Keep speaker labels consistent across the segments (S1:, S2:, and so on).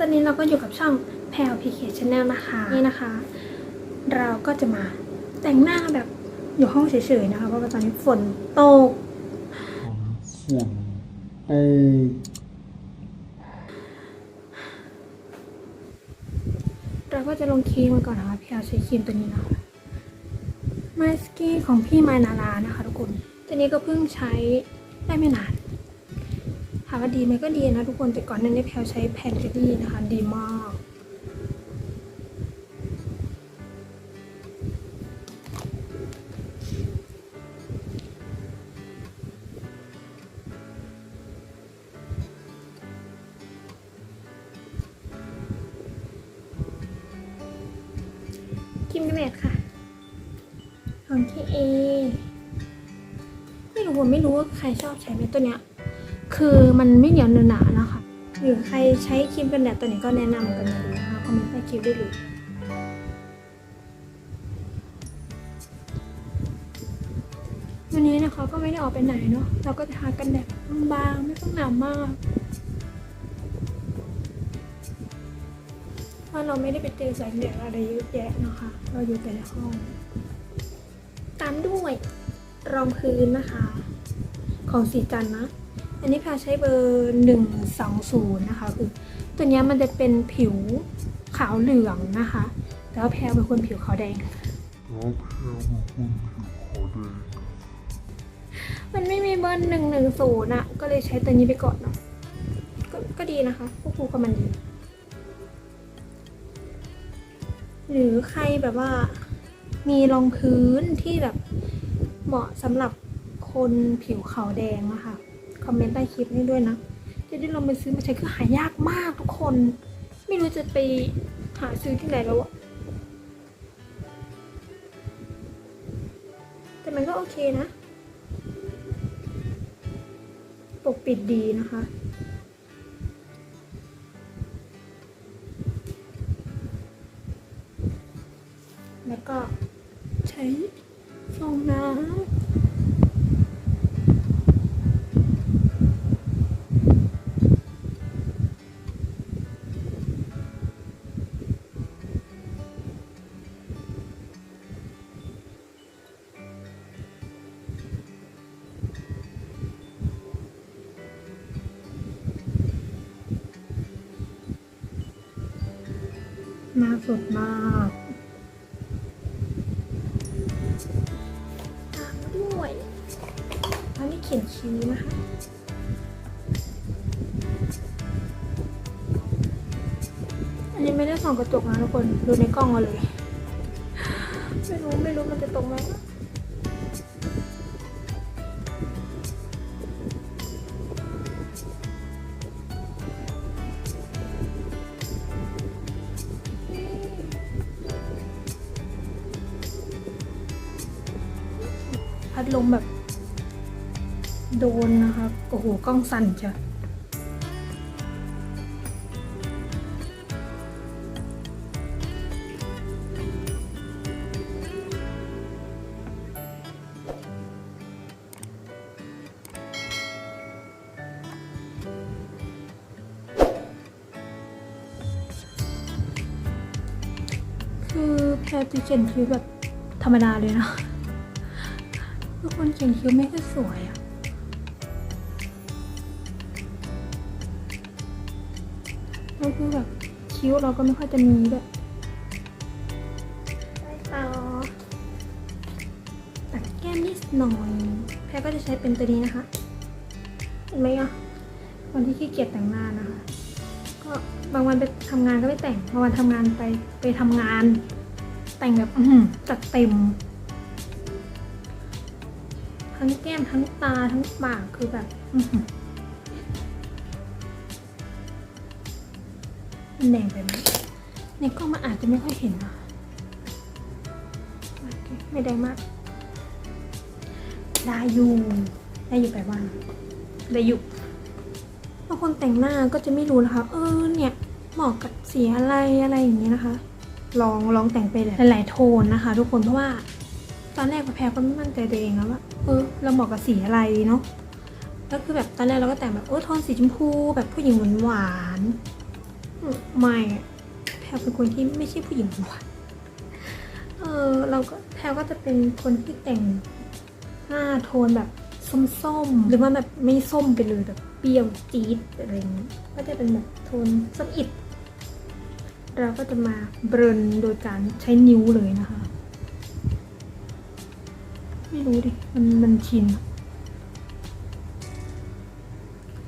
S1: ตอนนี้เราก็อยู่กับช่องแพลวพีเคชแนลนะคะ นี่นะคะ เราก็จะมาแต่งหน้าแบบอยู่ห้องเฉยๆนะคะ เพราะว่าตอนนี้ฝนตก
S2: ฝุ่นโอ้
S1: เราก็จะลงครีมกันก่อนนะคะพี่เอาใช้ครีมตัวนี้นะคะมาสกี้ของพี่มานารานะคะทุกคนตัวนี้ก็เพิ่งใช้ได้ไม่นานถามว่าดีไหมก็ดีนะทุกคนแต่ก่อนหนั้นเนี่ยแพลวใช้แพนเจอรี่นะคะ ดีมากครีมกันแดดค่ะ ของที่เอไม่รู้ผมไม่รู้ว่าใครชอบใช้ไหมตัวเนี้ย คือมันไม่เหนียวเนอหนานะคะ หรือใครใช้ครีมกันแดดตัวนี้ก็แนะนำกันมาดูนะคะคอมเมนต์ใต้คลิปได้เลยวันนี้นะคะก็ไม่ได้ออกไปไหนเนาะเราก็จะทากันแดดบางๆไม่ต้องหนามากเพราะเราไม่ได้ไปเจอแสงแดดอะไรเยอะแยะนะคะ เราอยู่แต่ในห้อง ตามด้วยรองพื้นนะคะ ของสีจันนะ อันนี้แพรใช้เบอร์หนึ่งสองศูนย์นะคะ คือตัวเนี้ยมันจะเป็นผิวขาวเหลืองนะคะ แต่ว่าแพรเป็นคนผิวขาวแดง
S2: แล้วแพ้มาคุณผิวขาวแดง
S1: มันไม่มีเบอร์หนึ่งหนึ่งศูนย์อะก็เลยใช้ตัวนี้ไปก่อนเนาะกก็ดีนะคะควบคู่กับมันดี หรือใครแบบว่ามีรองพื้นที่แบบเหมาะสำหรับคนผิวขาวแดงนะคะ คอมเมนต์ใต้คลิปนี้ด้วยนะจะได้ลองไปซื้อมาใช้คือหายากมากทุกคน ไม่รู้จะไปหาซื้อที่ไหนแล้วอะแต่มันก็โอเคนะ ปกปิดดีนะคะแล้วก็ใช้ฟองน้ำ น้าสดมากตามด้วยอันนี้เขียนคิ้วนะคะ อันนี้ไม่ได้ส่องกระจกนะทุกคน ดูในกล้องเอาเลย ไม่รู้ ไม่รู้มันจะตรงไหม ลมแบบ โดนนะคะโอ้โห กล้องสั่นจ้ะคือแพรจะเขียนคิ้วแบบธรรมดาเลยนะ ทุกคนเขียนคิ้วไม่ค่อยสวยอะแล้วคือแบบคิ้วเราก็ไม่ค่อยจะมีด้วยไปต่อตัดแก้มนิดหน่อย แพรก็จะใช้เป็นตัวนี้นะคะ เห็นไหมอะวันที่ขี้เกียจแต่งหน้านะคะ ก็บางวันไปทำงานก็ไม่แต่ง บางวันทำงานไปไปทำงาน แต่งแบบอื้อหือจัดเต็ม ทั้งแก้มทั้งตาทั้งปากคือแบบอื้อหือมันแดงไปไหมในกล้องมันอาจจะไม่ค่อยเห็นนะโอเคไม่แดงมาก ได้อยู่ได้อยู่ไปบ้างได้อยู่บางคนแต่งหน้าก็จะไม่รู้นะคะ เออเนี่ยเหมาะกับสีอะไรอะไรอย่างเงี้ยนะคะ ลองลองแต่งไปหลายๆโทนนะคะ ทุกคนเพราะว่า ตอนแรกแพรก็ไม่มั่นใจตัวเองแล้วว่าเออเราเหมาะกับสีอะไรเนาะแล้วคือแบบตอนแรกเราก็แต่งแบบเออโทนสีชมพูแบบผู้หญิงหวานๆอืมไม่อะแพลวเป็นคนที่ไม่ใช่ผู้หญิงหวานเออเราก็แพลวก็จะเป็นคนที่แต่งหน้าโทนแบบส้มๆหรือว่าแบบไม่ส้มไปเลยแบบเปรี้ยวจี๊ดอะไรอย่างนี้ก็จะเป็นแบบโทนส้มอิดเราก็จะมาเบรนโดยการใช้นิ้วเลยนะคะ ไม่รู้ดิ มันมันชิน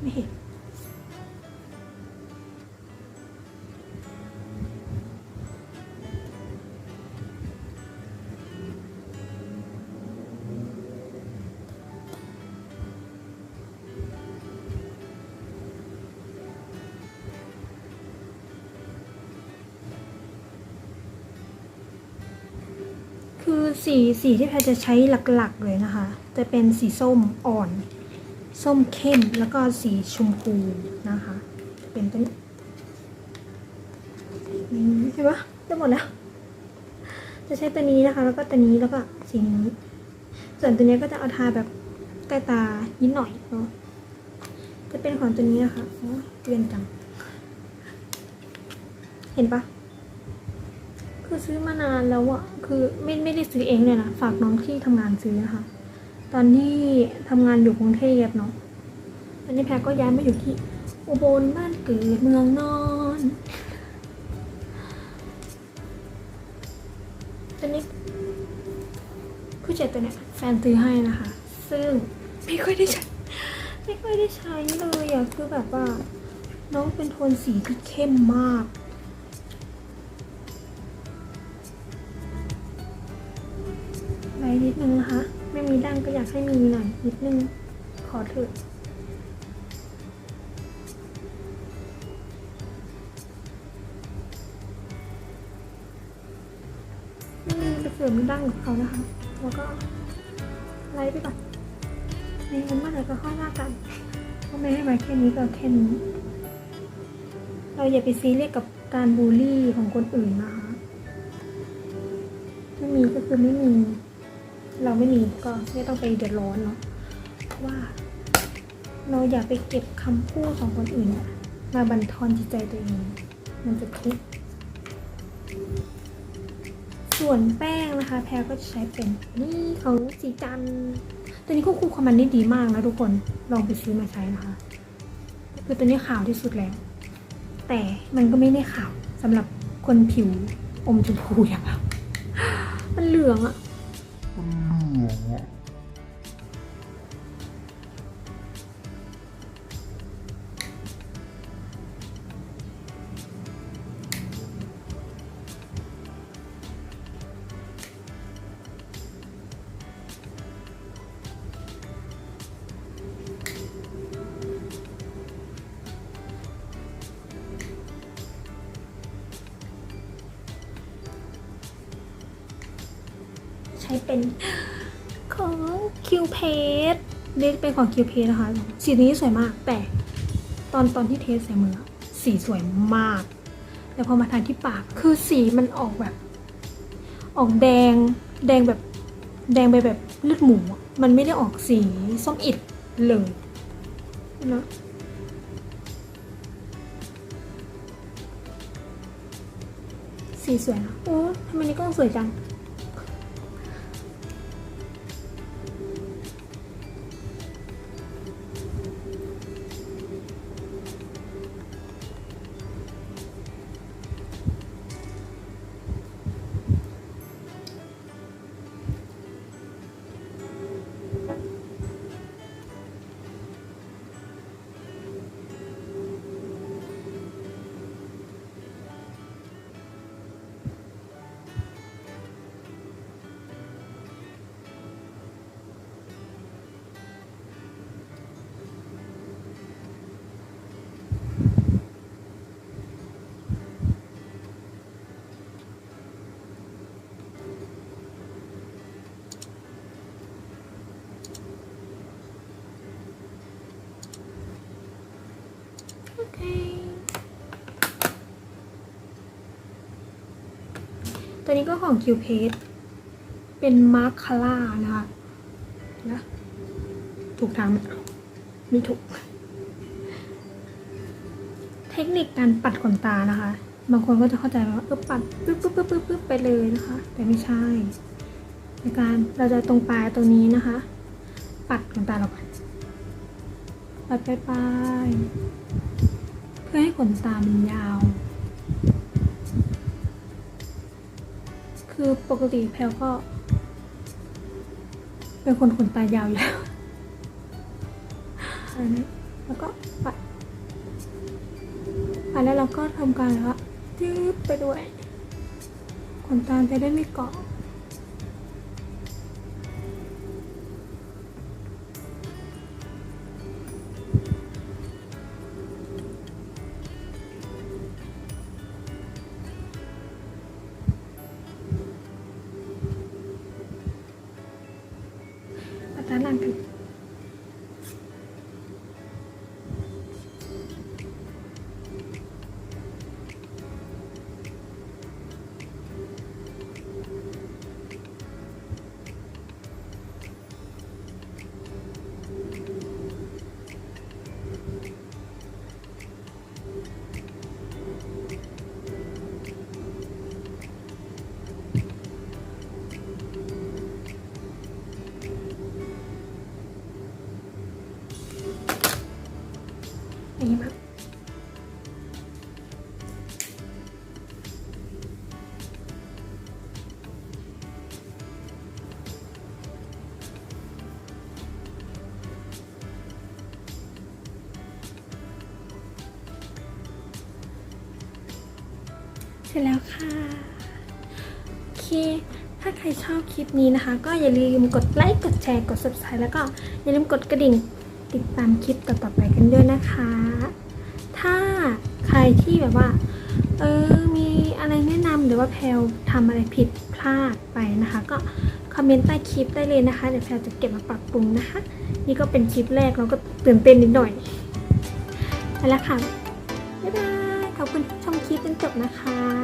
S1: ไม่เห็น คือสีสีที่แพจะใช้หลักๆเลยนะคะ จะเป็นสีส้มอ่อน ส้มเข้มแล้วก็สีชมพูนะคะ เป็นตัวนี้นี่ใช่ปะจะหมดแล้ว จะใช้ตัวนี้นะคะ แล้วก็ตัวนี้แล้วก็สีนี้ ส่วนตัวนี้ก็จะเอาทาแบบใต้ตานิดหน่อยเนาะจะเป็นของตัวนี้นะคะเวียนจัง เห็นปะ คือซื้อมานานแล้วอะคือไม่ไม่ได้ซื้อเองเลยนะฝากน้องที่ทำงานซื้อนะคะตอนที่ทำงานอยู่กรุงเทพเนาะตอนนี้แพรก็ย้ายมาอยู่ที่อุบลบ้านเกิดเมืองนอนตอนนี้ผู้จัดตัวเนี้ยแฟนซื้อให้นะคะ ซึ่งไม่ค่อยได้ใช้ไม่ค่อยได้ใช้เลยอะคือแบบว่า น้องเป็นโทนสีที่เข้มมาก นิดนึงนะคะ ไม่มีดั้งก็อยากให้มีหน่อยนิดนึง ขอเถอะไม่มีไปเสริมดั้งกับเขานะคะ แล้วก็ไล่ไปก่อนในงั้นมื่อไหร่ก็ค่อยว่ากันเพราะไม่ให้ไว้แค่นี้ก็แค่นี้ เราอย่าไปซีเรียสกับการบูลลี่ของคนอื่นนะคะไม่มีก็คือไม่มี เราไม่มีก็ไม่ต้องไปเดือดร้อนเนาะว่า เราอย่าไปเก็บคำพูดของคนอื่นอะมาบั่นทอนจิตใจตัวเอง มันจะทุกข์ส่วนแป้งนะคะ แพรก็ใช้เป็นนี่ของสีจันตัวนี้ควบคุมความมันได้ดีมากนะทุกคนลองไปซื้อมาใช้นะคะ คือตัวนี้ขาวที่สุดแล้ว แต่มันก็ไม่ได้ขาวสำหรับคนผิวอมชมพูอย่างเรามันเหลืองอะ ใช้เป็นของคิวเพสเรียกเป็นของคิวเพสนะคะสีนี้สวยมาก แต่ตอนตอนที่เทสใส่มือสีสวยมาก แต่พอมาทานที่ปากคือสีมันออกแบบ ออกแดง แดงแบบแดงไปแบบเลือดหมู มันไม่ได้ออกสีส้มอิดเลยนะสีสวยนะโอ้ทำไมนี่กล้องสวยจัง โอเคตัวนี้ก็ของคิวเพสเป็นมาร์คคาร่านะคะนะถูกทางไหมไม่ถูก เทคนิคการปัดขนตานะคะ บางคนก็จะเข้าใจว่าเออปัดปึ๊บปึ๊บปึ๊บปึ๊บปึ๊บไปเลยนะคะ แต่ไม่ใช่ในการเราจะตรงปลายตรงนี้นะคะ ปัดขนตาเราก่อนปัดไปป พื่อให้ขนตามันยาว คือปกติแพลก็ เป็นคนขนตายาวอยู่แล้วอันนี้แล้วก็ปัดปัดแล้วเราก็ทำการแล้วจืบไปด้วย ขนตาจะได้ไม่เกาะ ปัด ร็จแล้วค่ะโอเค ถ้าใครชอบคลิปนี้นะคะ ก็อย่าลืมกดไลค์กดแชร์กด subscribe แล้วก็อย่าลืมกดกระดิ่งติดตามคลิปต่อๆไปกันด้วยนะคะ ถ้าใครที่แบบว่า เออ มีอะไรแนะนำหรือว่าแพลวทำอะไรผิดพลาดไปนะคะ ก็คอมเมนต์ใต้คลิปได้เลยนะคะ เดี๋ยวแพลวจะเก็บมาปรับปรุงนะคะ นี่ก็เป็นคลิปแรกเราก็ตื่นเต้นนิดหน่อยไปแล้วค่ะ บ๊ายบาย ขอบคุณที่ชมคลิปจนจบนะคะ